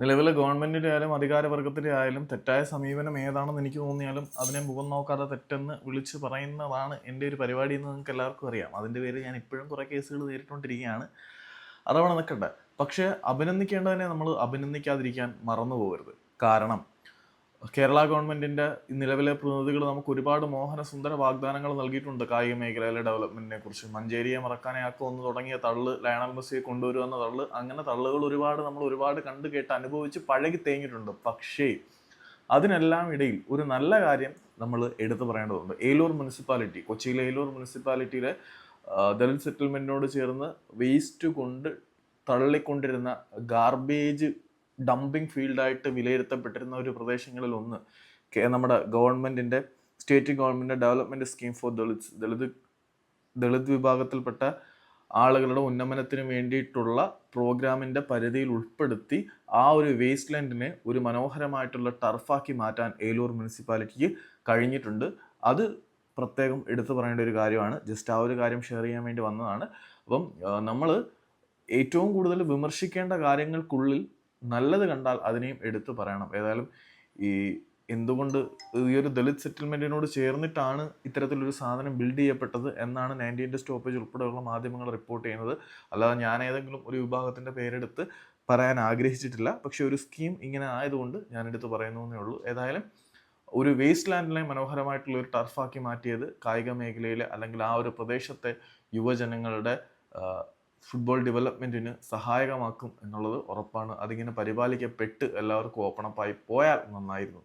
നിലവിലെ ഗവൺമെന്റിന്റെ ആയാലും അധികാരവർഗത്തിന്റെ ആയാലും തെറ്റായ സമീപനം ഏതാണെന്ന് എനിക്ക് തോന്നിയാലും അതിനെ മുഖം നോക്കാതെ തെറ്റെന്ന് വിളിച്ച് പറയുന്നതാണ് എന്റെ ഒരു പരിപാടി എന്ന് നിങ്ങൾക്ക് എല്ലാവർക്കും അറിയാം. അതിന്റെ പേര് ഞാൻ ഇപ്പോഴും കുറേ കേസുകൾ നേരിട്ടുകൊണ്ടിരിക്കുകയാണ്. അതവിടെ നിൽക്കട്ടെ പക്ഷേ അഭിനന്ദിക്കേണ്ടതിനെ നമ്മൾ അഭിനന്ദിക്കാതിരിക്കാൻ മറന്നു പോകരുത് കാരണം കേരള ഗവൺമെന്റിന്റെ നിലവിലെ പ്രതിനിധികൾ നമുക്ക് ഒരുപാട് മോഹന സുന്ദര വാഗ്ദാനങ്ങൾ നൽകിയിട്ടുണ്ട് കായിക മേഖലയിലെ ഡെവലപ്മെന്റിനെ കുറിച്ച്. മഞ്ചേരിയെ മറക്കാനാക്കും ഒന്ന് തുടങ്ങിയ തള്ള് ലയണൽ മെസ്സിയെ കൊണ്ടുവരുമെന്ന തള്ള് അങ്ങനെ തള്ളുകൾ ഒരുപാട് നമ്മൾ ഒരുപാട് കണ്ടു കേട്ട് അനുഭവിച്ച് പഴകി തേങ്ങിയിട്ടുണ്ട് പക്ഷേ അതിനെല്ലാം ഇടയിൽ ഒരു നല്ല കാര്യം നമ്മൾ എടുത്തു പറയേണ്ടതുണ്ട്. ഏലൂർ മുനിസിപ്പാലിറ്റി കൊച്ചിയിലെ ഏലൂർ മുനിസിപ്പാലിറ്റിയിലെ ദലിത് സെറ്റിൽമെന്റിനോട് ചേർന്ന് വേസ്റ്റ് കൊണ്ട് തള്ളിക്കൊണ്ടിരുന്ന ഗാർബേജ് ഡംപിംഗ് ഫീൽഡായിട്ട് വിലയിരുത്തപ്പെട്ടിരുന്ന ഒരു പ്രദേശങ്ങളിൽ ഒന്ന്. നമ്മുടെ ഗവൺമെന്റിന്റെ state government development scheme for Dalit Dalit Dalit വിഭാഗത്തിൽപ്പെട്ട ആളുകളുടെ ഉന്നമനത്തിന് വേണ്ടിയിട്ടുള്ള പ്രോഗ്രാമിന്റെ പരിധിയിൽ ഉൾപ്പെടുത്തി ആ ഒരു വേസ്റ്റ് ലാൻഡിനെ ഒരു മനോഹരമായിട്ടുള്ള ടർഫാക്കി മാറ്റാൻ ഏലൂർ മുനിസിപ്പാലിറ്റിക്ക് കഴിഞ്ഞിട്ടുണ്ട്. അത് പ്രത്യേകം എടുത്തു പറയേണ്ട ഒരു കാര്യമാണ്. ജസ്റ്റ് ആ ഒരു കാര്യം ഷെയർ ചെയ്യാൻ വേണ്ടി വന്നതാണ്. അപ്പം നമ്മൾ ഏറ്റവും കൂടുതൽ വിമർശിക്കേണ്ട കാര്യങ്ങൾക്കുള്ളിൽ നല്ലത് കണ്ടാൽ അതിനെയും എടുത്തു പറയണം. ഏതായാലും ഈ എന്തുകൊണ്ട് ഈ ഒരു ദളിത് സെറ്റിൽമെന്റിനോട് ചേർന്നിട്ടാണ് ഇത്തരത്തിലൊരു സാധനം ബിൽഡ് ചെയ്യപ്പെട്ടത് എന്നാണ് നയന്റീന്റെ സ്റ്റോപ്പേജ് ഉൾപ്പെടെയുള്ള മാധ്യമങ്ങൾ റിപ്പോർട്ട് ചെയ്യുന്നത്. അല്ലാതെ ഞാൻ ഏതെങ്കിലും ഒരു വിഭാഗത്തിന്റെ പേരെടുത്ത് പറയാൻ ആഗ്രഹിച്ചിട്ടില്ല. പക്ഷേ ഒരു സ്കീം ഇങ്ങനെ ആയതുകൊണ്ട് ഞാൻ എടുത്ത് പറയുന്നു എന്നേ ഉള്ളൂ. ഏതായാലും ഒരു വേസ്റ്റ് ലാൻഡിനെ മനോഹരമായിട്ടുള്ള ഒരു ടർഫാക്കി മാറ്റിയത് കായിക മേഖലയിലെ അല്ലെങ്കിൽ ആ ഒരു പ്രദേശത്തെ യുവജനങ്ങളുടെ ഫുട്ബോൾ ഡെവലപ്മെന്റിന് സഹായകമാക്കും എന്നുള്ളത് ഉറപ്പാണ്. അതിങ്ങനെ പരിപാലിക്കപ്പെട്ട് എല്ലാവർക്കും ഓപ്പണപ്പായി പോയാൽ നന്നായിരുന്നു.